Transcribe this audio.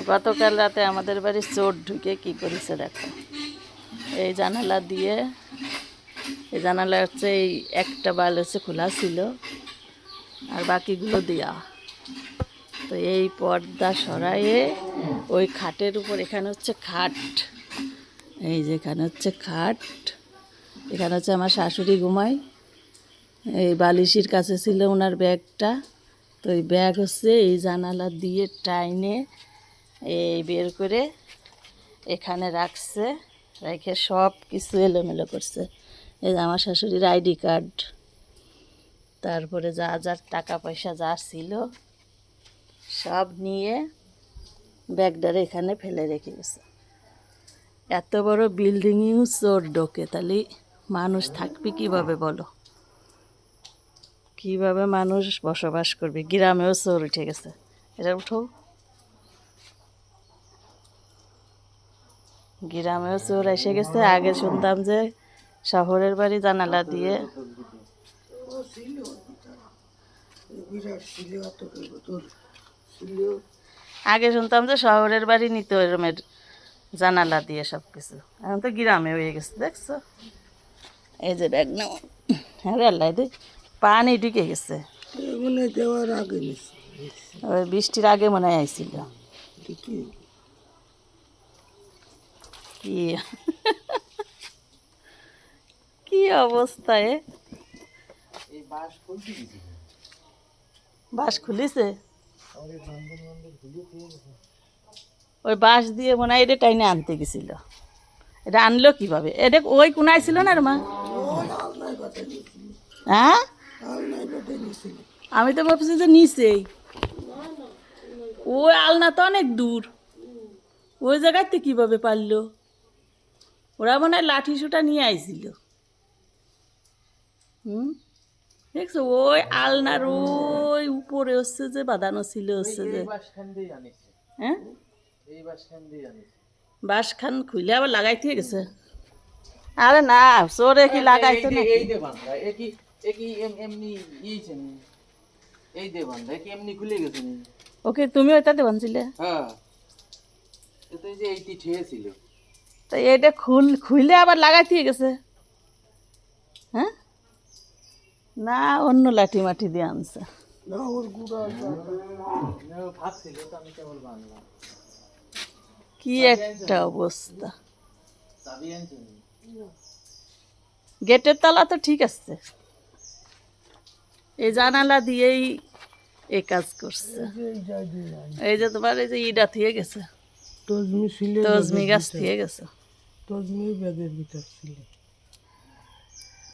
গতকাল রাতে আমাদের বাড়ি চোর ঢুকে কি করেছে দেখো। এই জানালা দিয়ে, এই জানালা হচ্ছে এই একটা বাল হচ্ছে খোলা ছিল, আর বাকিগুলো দেওয়া তো এই পর্দা সরাইয়ে ওই খাটের উপর, এখানে হচ্ছে খাট। এই যে এখানে হচ্ছে খাট, এখানে হচ্ছে আমার শাশুড়ি ঘুমায়। এই বালিশির কাছে ছিল ওনার ব্যাগটা। তো এই ব্যাগ হচ্ছে এই জানালা দিয়ে টাইনে এই বের করে এখানে রাখছে, রেখে সব কিছু এলোমেলো করছে। এই যে আমার শাশুড়ির আইডি কার্ড, তারপরে যা যার টাকা পয়সা যা ছিল সব নিয়ে ব্যাগটারে এখানে ফেলে রেখে গেছে। এত বড় বিল্ডিংয়েও চোর ডোকে, তাহলে মানুষ থাকবে কীভাবে বলো? কীভাবে মানুষ বসবাস করবে? গ্রামেও চোর উঠে গেছে। এটা উঠো। গ্রামেও চোর এসে গেছে। আগে শুনতাম যে শহরের বাড়ি জানালা দিয়ে। আগে শুনতাম যে শহরের বাড়ি নিত এরমের জানালা দিয়ে সব কিছু এখন তো গ্রামে হয়ে গেছে দেখছ? এই যে ব্যাগ নাও। হ্যাঁ আল্লাহ দি পানি ঢুকে গেছে। দেওয়ার আগে ওই বৃষ্টির আগে মনে হয় আইছিল। ঠিকই। কি? কি অবস্থায় বাঁশ খুলিছে? ওই বাঁশ দিয়ে মনে হয় এটা টাইনে আনতে গেছিল। এটা আনলো কীভাবে? এটা ওই কোনায় ছিল না রে মা? হ্যাঁ? আমি তো ভাবছি যে নিচেই। ওই আলনা তো অনেক দূর। ওই জায়গাতে কীভাবে পারল? ওরা মনে হয় লাঠি সুটা নিয়ে আইছিল। হুম? দেখছ? ওই আলনার ওই উপরে হচ্ছে যে বাঁধানো ছিল হচ্ছে যে। হ্যাঁ? বাঁশ খান খুলে আবার লাগাইতে গেছে। আরে না চোরে কি লাগাইতো না এই দে বান্ধা এ কি এ কি এমনি ইয়েছে নি? এই দে বান্ধা এ কি এমনি খুলে গেছে ওকে তুমি ওইটাতে বানছিলে হ্যাঁ। এ তো এই যে এইটি ঠেয়েছিল। তো এটা খুল খুলে আবার লাগাইতে গেছে। হ্যাঁ? না অন্য লাঠি মাটি দিয়ে আনছে। না ওর গুড়া ভাত ছিল তো আমি কেবল বানলাম কি একটা অবস্থা গেটের তালা তো ঠিক আছে। এই জানালা দিয়েই এ কাজ করছে। এই যে তোমার এই যে ইডা থিয়ে গেছে। তজমি গাছ থিয়ে গেছে। তজমি ব্যাগের ভিতর ছিল